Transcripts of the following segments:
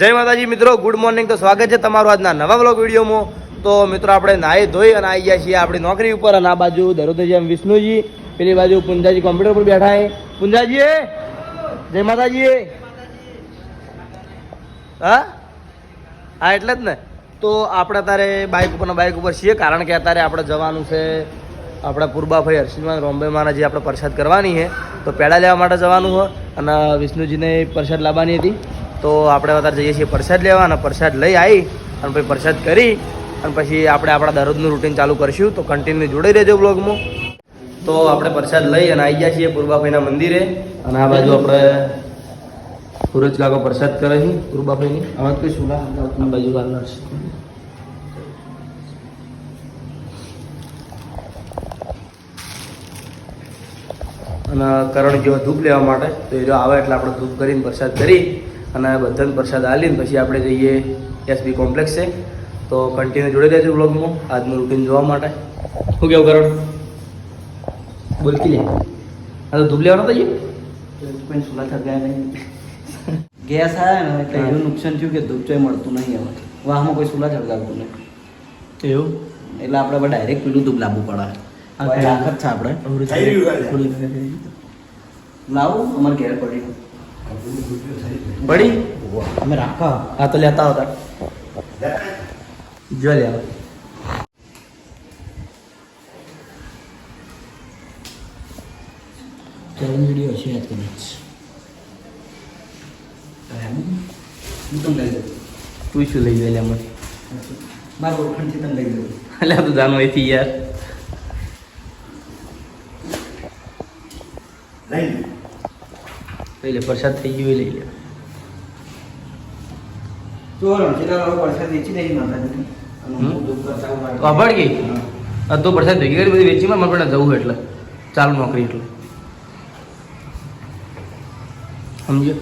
જય માતાજી મિત્રો ગુડ મોર્નિંગ તો સ્વાગત છે તમારું આજના નવા બ્લોગ વિડીયોમાં. તો મિત્રો, આપણે નાહી ધોઈ અને આવી ગયા છીએ આપણી નોકરી ઉપર અને આ બાજુ દરોજ એમ વિષ્ણુજી, પેલી બાજુ પુંજાજી કોમ્પ્યુટર પર બેઠા છે. પુંજાજી જય માતાજી! હા? હા, એટલે જ ને. તો આપણે અત્યારે બાઇક ઉપર બાઇક ઉપર છીએ, કારણ કે અત્યારે આપણે જવાનું છે આપણા પૂર્બાભાઈ હર્ષિદમાં રોમ્બેમાં જે આપણે પ્રસાદ કરવાની છે. તો પેડા લેવા માટે જવાનું હોય અને વિષ્ણુજીને પ્રસાદ લાવવાની હતી. તો આપણે અત્યારે જઈએ છીએ પ્રસાદ લેવા અને પ્રસાદ લઈ આવી અને પછી પ્રસાદ કરી અને પછી આપણે આપણા દરરોજનું રૂટીન ચાલુ કરીશું. તો કન્ટિન્યુ જોડાઈ રહેજો બ્લોગમાં તો આપણે પ્રસાદ લઈ અને આવી ગયા છીએ પૂર્બાભાઈના મંદિરે અને આ બાજુ આપણે સુરજ કાકો પ્રસાદ કરે છે. પૂર્બાભાઈની આમાં કઈ આ બાજુ વાળનાર છે અને કરણ ગયો ધૂપ લેવા માટે. તો એ જો આવે એટલે આપણે ધૂપ કરીને પ્રસાદ કરી અને બધાને પ્રસાદ આલીને પછી આપણે જઈએ એસબી કોમ્પ્લેક્સ છે તો કન્ટિન્યુ જોડે રહેજો બ્લોગમાં આજનું રૂટીન જોવા માટે. શું કેવું કરણ? બોલકી લે. આ તો ધૂપ લેવાનો તો સુલા થયા નહીં. ગેસ આવ્યા ને એટલે એવું નુકસાન થયું કે ધૂપ ચોય મળતું નહીં હવે. વાહમાં કોઈ સુલા ચડકાવતું નહીં. એવું? એટલે આપણે ડાયરેક્ટ પેલું ધૂપ લાવવું પડે. હા? આખત છે આપણે? લાવું અમારે ઘેર પડી. પડી? અમે રાખા. હા તો લેતા આવતા જો લે ચેલેન્જ વીડિયો છે યાદ કદાચ તું શું લઈ જાય મને? મારા ઓળખાણથી તમે લઈ જાઉં એટલે તું જાણો અહીંથી યાર. લઈ લે પ્રસાદ થઈ ગયો લઈ લે. અભડ ગઈ? તો પ્રસાદ ભેગી કરી બધી વેચીમાં મને પણ જવું એટલે. ચાલુ નોકરી એટલે. સમજો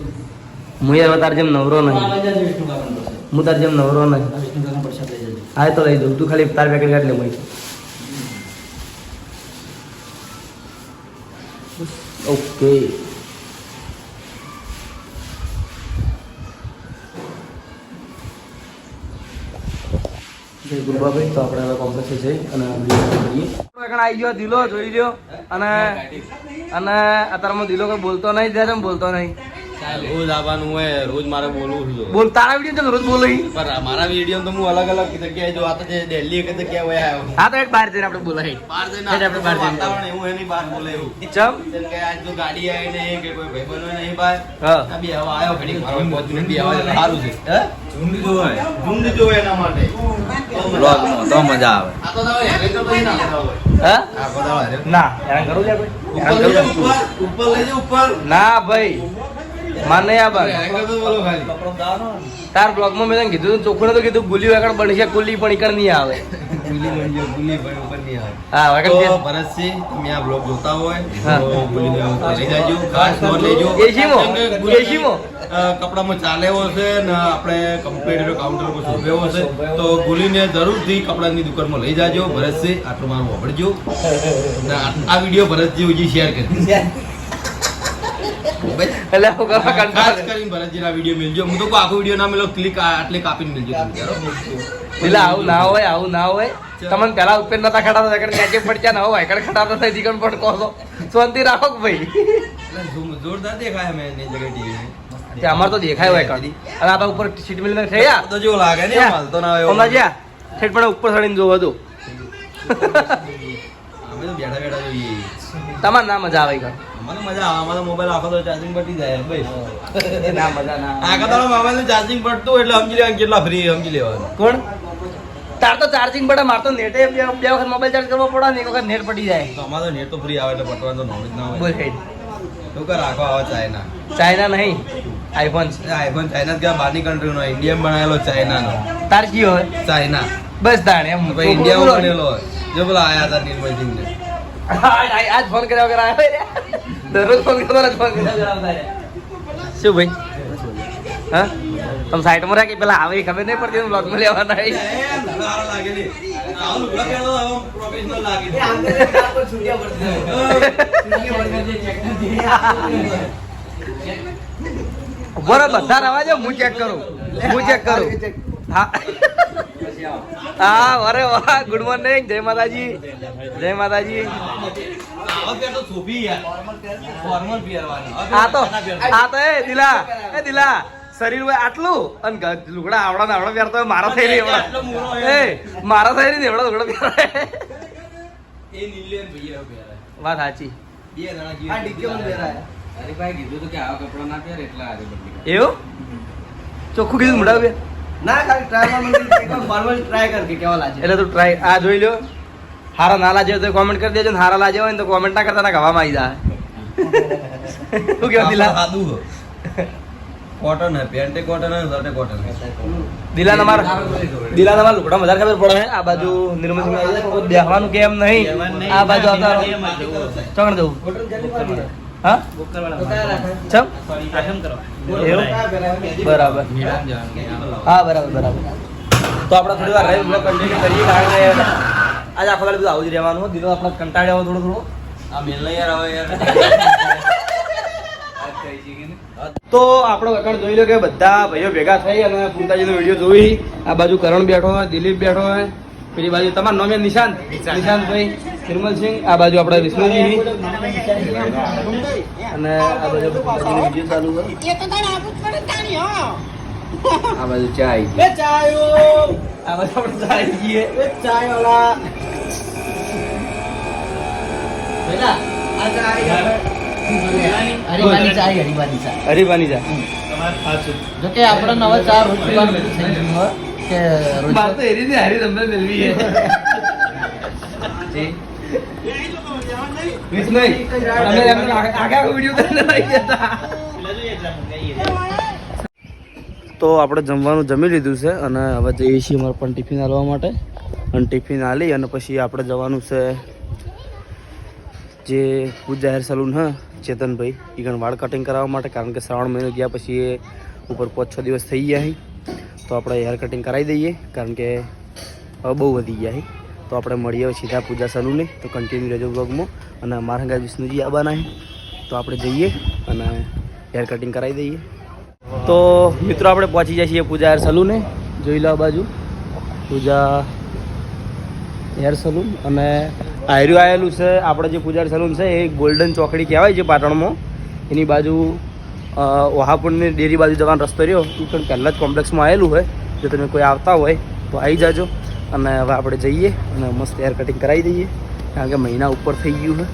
હું યાર તાર જેમ નવરો નહીં. હું તાર જેમ નવરો નહીં. હા તો લઈ દઉં તું ખાલી તાર પેકેટ કાઢ લે મય ઓકે. અને આવી ગયો, દિલો જોઈ લ્યો. અને અને અત્યારમાં દિલો કોઈ બોલતો નહીં ત્યારે બોલતો નહીં. રોજ આવવાનું હોય રોજ મારે બોલવું છું બોલ તારા વીડિયો રોજ બોલો. પણ મારા વીડિયો તો હું અલગ અલગ જગ્યાએ જો આ તો જે દિલ્હી કે જગ્યાએ હોય આવ્યો હા. તો એક બહાર જઈને આપણે બોલાય. બહાર જઈને આપણે બહાર જઈને વાતાવરણ એવું એની બહાર બોલે એવું. ચમ. જેમ કે આજ તો ગાડી આવી નહીં કે કોઈ ભાઈબંધો નહીં બહાર. હા. બી હવા આવ્યો ઘડી મારો પહોંચીને બી આવે સારું છે. હે? ઝુંડ જોવે ઝુંડ જોવે એના માટે. બ્લોગમાં તો મજા આવે. આ તો તમે હેરે તો પછી ના હા? આ બધા ના હેરાન કરું લે કોઈ? ઉપર લઈ ઉપર ઉપર લઈ ઉપર. ના ભાઈ. માને આ બાર. તાર બ્લોગમાં મેં તને કીધું ચોખ્ખું તો કીધું ગુલી વેકણ બનશે કુલી પણ ઈકણ નહીં આવે. ગુલી બની ગુલી ભાઈ ઉપર નહીં આવે. હા વેકણ તો ભરતસિંહ તમે આ બ્લોગ જોતા હોય. તો ભૂલીને લઈ જાજો. ખાસ નોંધ લેજો. એસીમો? કેમ કે ગુલીને, એસીમો? કપડામાં ચાલેવો છે ને આપણે કમ્પ્યુટર કાઉન્ટર પર શોભેવો છે. તો ગુલીને જરૂરથી કપડાની દુકાનમાં લઈ જાજો. ભરતસિંહ આટલું મારું વાપરજો ને આ વીડિયો ભરતજી શેર કરી એટલે હું કરવા કંટાળ કરીને ભરતજીના વીડિયો મેલજો. હું તો કોઈ આખો વીડિયો ના મેલો ક્લિક આટલે કાપીને મેલજો એટલે આવું ના હોય આવું ના હોય. તમને પેલા ઉપર નતા ખડાતા વેકણ નીચે પડ્યા ના હોય. વેકણ ખટાતા થઈ જીકણ પણ કહો શાંતિ રાખો ભાઈ? જોરદાર દેખાય અમે એની જગ્યાએ ટીવી અમાર તો દેખાય હોય કણ ઉપર સીટ મિલીને થયા તો જેવો લાગે ને હાલતો ના હોય. હમણાં જ્યાં? ઠેઠ પણ ઉપર ચડીને જોવો તો. અમે તો બેઠા બેઠા જોઈએ. તમારે ના મજા આવે કણ મને મજા આવે અમારો મોબાઈલ આખો તો ચાર્જિંગ પટી જાય ભાઈ ના મજા ના આખો તારો મોબાઈલ ચાર્જિંગ પડતું એટલે સમજી લેવાનું કેટલા ફ્રી સમજી લેવાનું. કોણ? તાર તો ચાર્જિંગ પડે માર તો નેટે બે બે વખત મોબાઈલ ચાર્જ કરવો પડે ને એક વખત નેટ પડી જાય. તો અમારો નેટ તો ફ્રી આવે એટલે પટવાનો તો નોલેજ ના હોય. બોલ તો કર રાખો આવે ચાઇના. ચાઇના નહીં આઈફોન આઈફોન ચાઇના જ ગયા કન્ટ્રી નો ઇન્ડિયા બનાવેલો ચાઇનાનો. તાર કી હોય? ચાઇના. બસ તાણ એમ. ભાઈ ઇન્ડિયા બનેલો હોય. જો બોલા આયા હતા નિર્મલસિંહ ને આજ ફોન કર્યા વગર આવે રે દરરોજ રે શું ભાઈ? હા? તમે સાઈડમાં રાખી પેલા આવે એ ખબર નહીં પડતી બ્લોગમાં લેવાના. બરાબર બધા રવા જો હું. ચેક કરું. હું ચેક કરું. હા. હા અરે વાહ ગુડ મોર્નિંગ જય માતાજી. જય માતાજી. આ તો આ તો એ દિલા એ દિલા શરીર હોય આટલું અને લુગડા આવડા ને આવડા પહેરતો મારા થઈ રહી એવડા એ મારા થઈ રહી ને એવડા લુગડા પહેરે વાત સાચી. આ ડીકે માં પહેરાય. હરીભાઈ કીધું તો કે આવા કપડાં ના પહેરે એટલે હારી બદલી કરી. એવું? ચોખ્ખું કીધું મોટા ના ખાલી ટ્રાયમાં એકવાર નોર્મલ ટ્રાય કર કે કેવા લાગે. એટલે તું ટ્રાય આ જોઈ લ્યો. હારા ના લાજે તો કોમેન્ટ કરી દેજો ને હારા લાજે હોય ને તો કોમેન્ટ ના કરતા ના ગવામાં આવી જાય શું કેવું દિલા? કોટન હે. પેન્ટ કોટન હે શર્ટ કોટન દિલા દિલા લુકડા વધારે ખબર પડે આ બાજુ નિર્મલ સિંહ આવી જાય બેહવાનું કેમ નહીં. આ બાજુ આવતા ચોકણ જવું હા? ચમ? એવું બરાબર. હા બરાબર બરાબર. તો આપણે થોડી વાર રહી બ્લોગ કન્ટિન્યુ કરીએ કારણ કે આજે આખો દાડો બધું આવું જ રહેવાનું દીધો આપણે કંટાળ્યો થોડું થોડું. આ મેલ યાર યાર. તો આપણો વખત જોઈ લો કે બધા ભાઈઓ ભેગા થઈ અને પૂતાજીનો વીડિયો જોઈ. આ બાજુ કરણ બેઠો હોય દિલીપ બેઠો હોય. પેલી બાજુ તમારું નામ નિશાંત. નિશાંત. નિશાંતભાઈ. નિર્મલસિંહ આ બાજુ આપણે વિષ્ણુજી. અને આ બાજુ વીડિયો ચાલુ હોય આ બાજુ ચા આવી ગઈ. આ બાજુ આપણે ચા આવી ગઈએ હરીબાની ચાય હરીબાની ચા જો કે આપણે નવા ચા રોજ પીવાનું કે રોજ તો એરી ને હારી તમને મેળવી છે. તો આપણે જમવાનું જમી લીધું છે અને હવે જઈએ છીએ અમારે પણ ટિફિન આલવા માટે. અને ટિફિન આલી અને પછી આપણે જવાનું છે જે પૂજા હેર સલૂન હ, ચેતનભાઈ. એ કણ વાળ કટિંગ કરાવવા માટે, કારણ કે શ્રાવણ મહિનો ગયા પછી એ ઉપર પાંચ છ દિવસ થઈ ગયા તો આપણે હેર કટિંગ કરાવી દઈએ, કારણ કે હવે બહુ વધી ગયા છે. તો આપણે મળીએ સીધા પૂજા સલૂને તો કન્ટિન્યુ રહેજો બ્લોગમાં અને મારંગા હંગા વિષ્ણુજી આવવાના તો આપણે જઈએ અને હેર કટિંગ કરાવી દઈએ. તો મિત્રો આપણે પહોંચી જઈએ છીએ પૂજા હેર સલૂને જોઈ લો બાજુ. પૂજા હેર સલૂન અને આયરું આવેલું છે આપણે જે પૂજા સલૂન છે એ ગોલ્ડન ચોકડી કહેવાય છે પાટણમાં. એની બાજુ અ, વહાપુરની ડેરી બાજુ જવાનો રસ્તો રહ્યો. એ પણ પહેલાં જ કોમ્પ્લેક્સમાં આવેલું હોય. જો તમે કોઈ આવતા હોય તો આવી જાજો. અને હવે આપણે જઈએ અને મસ્ત હેર કટિંગ કરાવી દઈએ. કારણ કે મહિના ઉપર થઈ ગયું છે.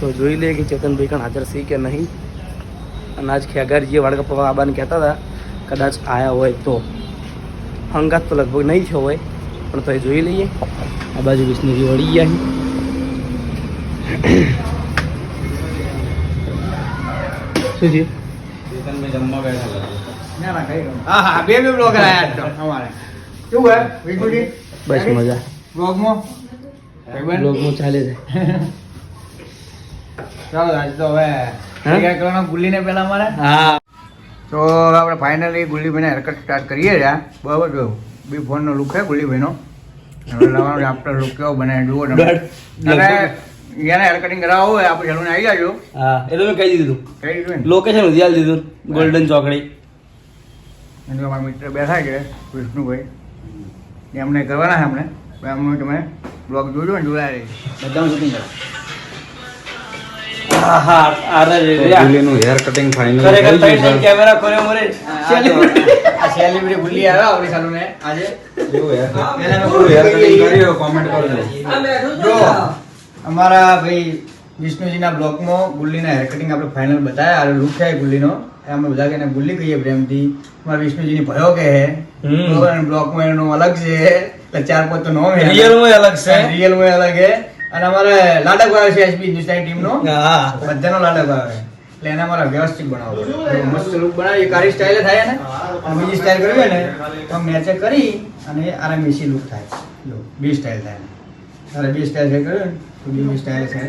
તો જોઈ લઈએ કે ચેતનભાઈ કણ હાજર છે કે નહીં. અને આજ ખેગાર જે વાળકા પપ્પા આબાને કહેતા હતા, કદાચ આવ્યા હોય તો. હંગાત તો લગભગ નહીં થયો હોય, પણ તો એ જોઈ લઈએ. આ બાજુ વિષ્ણુજી વળી ગયા શું થયું? જમવા બેઠા ના ના કઈ હા હા બે બે બ્લોગર આયા તો. અમારે. શું હે વિકુજી બસ મજા. બ્લોગમાં? બ્લોગમાં ચાલે છે. ચાલો આજ તો હવે કરવાના ગુલ્લીને પહેલા મારે હા. તો હવે આપણે ફાઇનલી ગુલ્લીભાઈને હેરકટ સ્ટાર્ટ કરીએ રહ્યા બરાબર જો બી ફોનનો લુક છે ગુલ્લીભાઈનો. હવે લાવવાનો આફ્ટર લુક કેવો બને જુઓ તમે. અને એને હેર કટિંગ કરાવો હોય આપણે સલૂને આવી જાજો. હા એ તો મેં કહી દીધું કહી દીધું ને લોકેશન ઉધી દીધું ગોલ્ડન ચોકડી. અને અમારા મિત્ર બેઠા છે વિષ્ણુભાઈ. એમને કરવાના છે અમને. એમનું તમે બ્લોગ જોજો ને જોયા રહી. બધા શૂટિંગ ગુલ્લી અમારા ભાઈ વિષ્ણુજીના બ્લોગમાં ગુલ્લીના હેર કટિંગ આપણે ફાઇનલ બતાવ્યા આ લુક છે ગુલ્લીનો. અમે બધા કહીને ભૂલી ગઈએ પ્રેમથી. અમારા વિષ્ણુજીની ભયો કે હે અને એનું અલગ છે. એટલે ચાર પાંચ તો નોમ Real માં અલગ છે. રિયલમાં અલગ છે. અને અમારે લાડક આવે છે એસપી હિન્દુસ્તાની ટીમનો. હા બધાનો લાડક આવે એટલે એને અમારે વ્યવસ્થિત બનાવો મસ્ત લુક બનાવી કારી સ્ટાઇલ થાય ને અને બીજી સ્ટાઇલ કરવી હોય ને તો મેચે કરી અને આરામ એસી લુક થાય. બી સ્ટાઇલ થાય તારે બી સ્ટાઇલ છે કર્યું ને તો બી સ્ટાઇલ છે.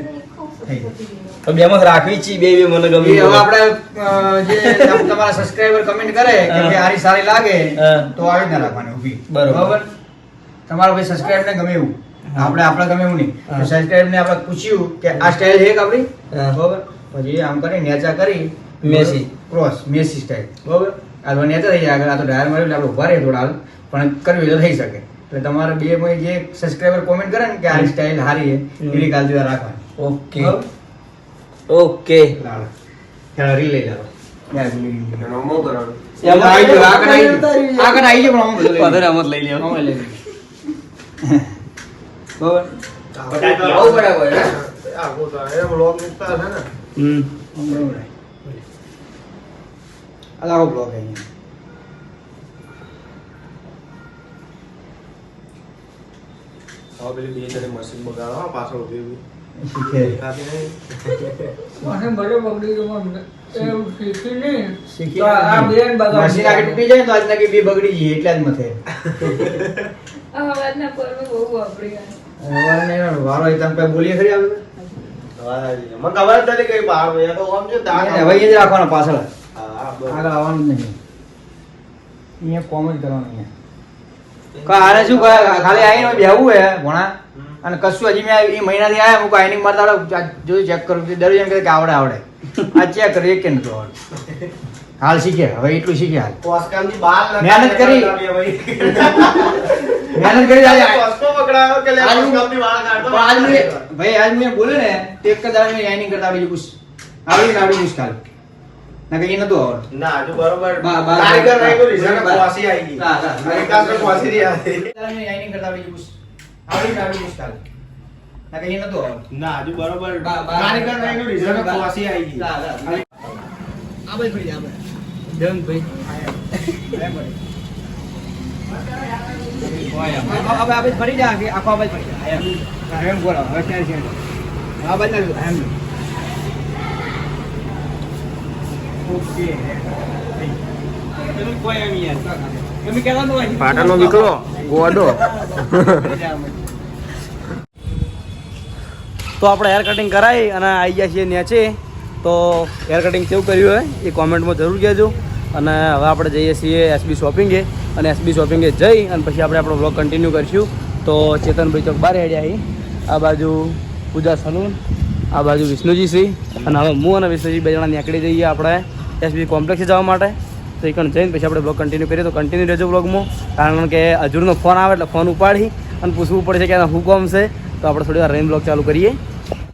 બે માં રાખવી છે બે બે મને ગમે હવે આપણે જે તમારા સબસ્ક્રાઇબર કમેન્ટ કરે કે. ભાઈ આરી સારી લાગે તો આવી ના રાખવાની ઊભી. બરોબર. તમારા ભાઈ સબસ્ક્રાઇબ ને ગમે એવું? આપણે આપણે ગમે એવું નહીં. સબસ્ક્રાઇબ ને આપણે પૂછ્યું કે આ સ્ટાઇલ છે આપણી? બરોબર? પછી આમ કરી નેચા કરી મેસી. ક્રોસ મેસી સ્ટાઇલ બરોબર? આ તો નેચર થઈ જાય આગળ આ તો ડાયર એટલે આપણે ઊભા રહીએ થોડા પણ કરવી તો થઈ શકે. એટલે તમારે બે જે સબસ્ક્રાઇબર કોમેન્ટ કરે ને કે આ સ્ટાઇલ સારી છે એની કાળજી રાખવાની. ઓકે. ઓકે. હેલો, લઈ લાવો. મશીન આગળ પાછળ જાય ને તો આજ નાખી બે બગડી જઈએ એટલા મથે. અવાજના પર્વ બહુ વાપરી ગયા. વારો નહીં આવે. વારો એ તમે પેલા બોલીએ ખરી આવે હવે એ જ પાછળ. આગળ આવવાનું નહીં. અહીંયા કોમ જ કરવાનું અહીંયા. શું ખાલી આવીને બેહવું હે ભણા? અને કશું હજી મેં એ મહિનાથી આવ્યા હું આઈનિંગ મારતા આવડે ચેક કરું દરરોજ એમ કહે કે આવડે આવડે આ ચેક કરી એક કે નતું આવડે હાલ શીખે હવે એટલું શીખે હાલ મહેનત કરી. મહેનત કરી આજ મેં ભાઈ આજ મેં બોલે ને તે એક જ આઈનિંગ કરતા આવડી ગયું પૂછ આવડી ને આવડી ના કઈ નતું આવડતું બા- બા- કારીગર નહીં કોઈ રીઝન આવી ગઈ. ના, ના. કારીગર તો રહી આવી. આઈનિંગ કરતા આવડી પૂછ આવડી આવી મુશ્કેલ ના કઈ નતો ના હજુ બરોબર. કારીગર નહીં કોઈ રીઝન ખોવાસી આવી ગઈ. ના, ના. આ ભાઈ ફરી જા, આ ભાઈ જંગ ભાઈ. આ- આ- આ ફરી જા કે આખો આ બાજુ ફરી જા. એમ. હા, બોલો હવે ક્યારે છે? આ બાજુ એમ. ઓકે. તમે કહેતા ગોડો તો આપણે હેર કટિંગ કરાવી અને આવી ગયા છીએ નેચે તો હેર કટિંગ કેવું કર્યું હોય એ કોમેન્ટમાં જરૂર કહેજો. અને હવે આપણે જઈએ છીએ એસબી શોપિંગે અને એસબી શોપિંગે જઈ અને પછી આપણે આપણો બ્લોગ કન્ટિન્યુ કરીશું. તો ચેતનભાઈ ચોક બહાર હેડ્યા અહીં આ બાજુ પૂજા સલૂન, આ બાજુ વિષ્ણુજી સિંહ અને હવે હું અને વિષ્ણુજી બે જણા નીકળી જઈએ આપણે એસબી કોમ્પ્લેક્સે જવા માટે. તો એ કણ જઈને પછી આપણે બ્લોગ કન્ટિન્યુ કરીએ. તો કન્ટિન્યુ રહેજો બ્લોગમાં કારણ કે હજુરનો ફોન આવે એટલે ફોન ઉપાડી અને પૂછવું પડશે કે આના શું કોમ છે. તો આપણે થોડી વાર રહીને બ્લોગ ચાલુ કરીએ.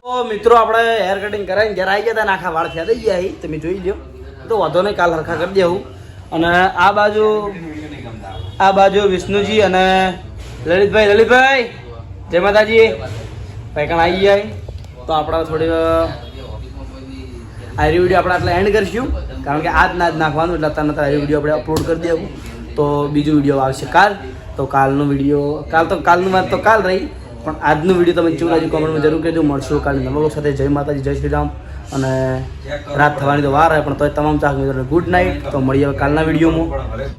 તો મિત્રો, આપણે હેર કટિંગ કરાવીને જ્યારે આવી ગયા હતા આખા વાળ થયા થઈ ગયા તમે જોઈ લો તો વાંધો નહીં, કાલ હરખા કરી દેવું અને આ બાજુ આ બાજુ વિષ્ણુજી અને લલિતભાઈ લલિતભાઈ, જય માતાજી. ભાઈ કણ આવી જાય તો આપણે થોડી આ વીડિયો આપણે આટલા એન્ડ કરીશું. કારણ કે આજ ના જ નાખવાનું એટલે અત્યારે અત્યારે વીડિયો આપણે અપલોડ કરી દેવું તો બીજું વીડિયો આવશે કાલ. તો કાલનો વીડિયો, કાલ તો કાલનું વાત તો કાલ રહી, પણ આજનો વીડિયો તમે રાજુ કોમેન્ટમાં જરૂર કહેજો મળશું કાલે નવા સાથે. જય માતાજી, જય શ્રી રામ અને રાત થવાની તો વાર હોય, પણ તોય તમામ ચાહક મિત્રોને ગુડ નાઇટ તો મળીએ કાલના વિડીયોમાં.